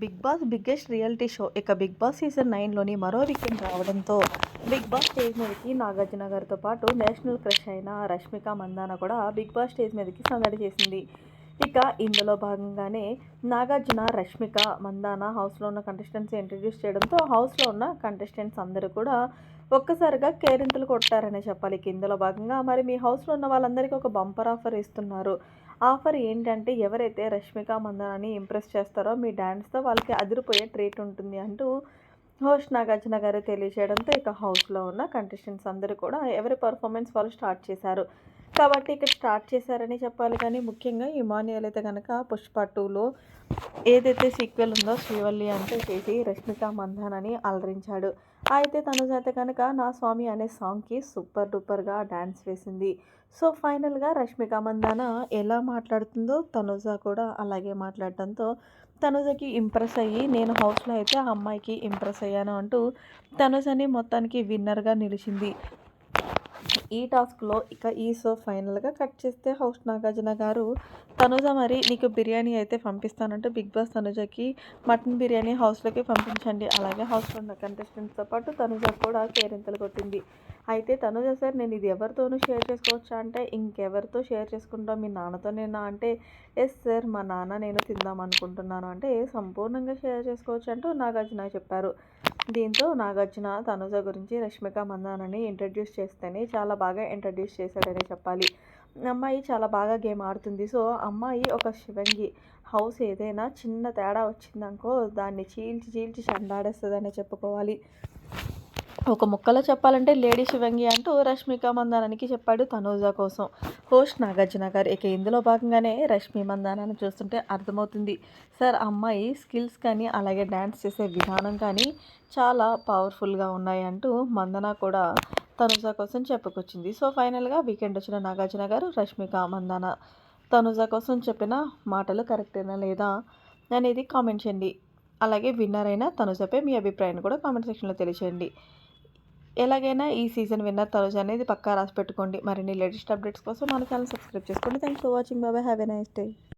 Big Boss biggest reality show ఇక big Boss season నైన్లోని మరో వీకెండ్ రావడంతో బిగ్ బాస్ స్టేజ్ మీదకి నాగార్జున గారితో పాటు నేషనల్ క్రష్ అయిన రష్మిక మందాన కూడా బిగ్ బాస్ స్టేజ్ మీదకి సందడి చేసింది. ఇక ఇందులో భాగంగానే నాగార్జున రష్మిక మందాన హౌస్లో ఉన్న కంటెస్టెంట్స్ ఇంట్రడ్యూస్ చేయడంతో హౌస్లో ఉన్న కంటెస్టెంట్స్ అందరూ కూడా ఒక్కసారిగా కేరింతలు కొట్టారనే చెప్పాలి. ఇందులో భాగంగా మరి మీ హౌస్లో ఉన్న వాళ్ళందరికీ ఒక బంపర్ ఆఫర్ ఇస్తున్నారు. ఆఫర్ ఏంటంటే ఎవరైతే రష్మిక మందనాన్ని ఇంప్రెస్ చేస్తారో మీ డ్యాన్స్తో వాళ్ళకి అదిరిపోయే ట్రీట్ ఉంటుంది అంటూ హోస్ట్ నాగార్జున గారు తెలియజేయడంతో ఇక హౌస్లో ఉన్న కంటెస్టెంట్స్ అందరూ కూడా ఎవరి పర్ఫార్మెన్స్ వాళ్ళు స్టార్ట్ చేశారు. కాబట్టి ఇక్కడ స్టార్ట్ చేశారని చెప్పాలి. కానీ ముఖ్యంగా ఇమానియల్ అయితే కనుక పుష్ప టూలో ఏదైతే సీక్వెల్ ఉందో శ్రీవల్లి అంటే చేసి రష్మిక మందానని అలరించాడు. అయితే తను అయితే కనుక నా స్వామి అనే సాంగ్కి సూపర్ డూపర్గా డ్యాన్స్ వేసింది. సో ఫైనల్గా రష్మిక మందాన ఎలా మాట్లాడుతుందో తనుజ కూడా అలాగే మాట్లాడటంతో తనుజకి ఇంప్రెస్ అయ్యి నేను హౌస్లో అయితే ఆ అమ్మాయికి ఇంప్రెస్ అయ్యాను అంటూ తనుజని మొత్తానికి విన్నర్గా నిలిచింది. ఈ టాస్క్లో ఇక ఈ సో ఫైనల్గా కట్ చేస్తే హౌస్ నాగార్జున గారు తనుజ మరి నీకు బిర్యానీ అయితే పంపిస్తానంటే బిగ్ బాస్ తనుజకి మటన్ బిర్యానీ హౌస్లోకి పంపించండి. అలాగే హౌస్లో ఉన్న కంటెస్టెంట్స్తో పాటు తనుజ కూడా కేరింతలు కొట్టింది. అయితే తనుజ సార్ నేను ఇది ఎవరితోనూ షేర్ చేసుకోవచ్చా అంటే ఇంకెవరితో షేర్ చేసుకుంటాం మీ నాన్నతో నేను అంటే ఎస్ సార్ మా నాన్న నేను తిందాం అనుకుంటున్నాను అంటే సంపూర్ణంగా షేర్ చేసుకోవచ్చు అంటూ నాగార్జున చెప్పారు. దీంతో నాగార్జున తనుజ గురించి రష్మిక మందానని ఇంట్రడ్యూస్ చేస్తేనే చాలా బాగా ఇంట్రడ్యూస్ చేశాడని చెప్పాలి. అమ్మాయి చాలా బాగా గేమ్ ఆడుతుంది. సో అమ్మాయి ఒక శివంగి హౌస్ ఏదైనా చిన్న తేడా వచ్చిందనుకో దాన్ని చీల్చి చీల్చి చండాడేస్తుందని చెప్పుకోవాలి. ఒక ముక్కలో చెప్పాలంటే లేడీ శివంగి అంటూ రష్మిక మందానానికి చెప్పాడు తనూజ కోసం. హోస్ట్ నాగార్జున గారు ఇక ఇందులో భాగంగానే రష్మి మందానాన్ని చూస్తుంటే అర్థమవుతుంది. సార్ అమ్మాయి స్కిల్స్ కానీ అలాగే డ్యాన్స్ చేసే విధానం కానీ చాలా పవర్ఫుల్గా ఉన్నాయి అంటూ మందన కూడా తనుజ కోసం చెప్పుకొచ్చింది. సో ఫైనల్గా వీకెండ్ వచ్చిన నాగార్జున గారు రష్మిక మందాన తనుజ కోసం చెప్పిన మాటలు కరెక్టేనా లేదా అనేది కామెంట్ చేయండి. అలాగే విన్నర్ అయిన తనుజపై మీ అభిప్రాయాన్ని కూడా కామెంట్ సెక్షన్లో తెలియచేయండి. ఎలాగైనా ఈ సీజన్ విన్నర్ తరోజు అనేది పక్కా రాసి పెట్టుకోండి. మరిన్ని లేటెస్ట్ అప్డేట్స్ కోసం మన ఛానల్ సబ్స్క్రైబ్ చేసుకోండి. థ్యాంక్స్ ఫర్ వాచింగ్ బాబాయ్ హ్యావ్ ఎ నైస్ డే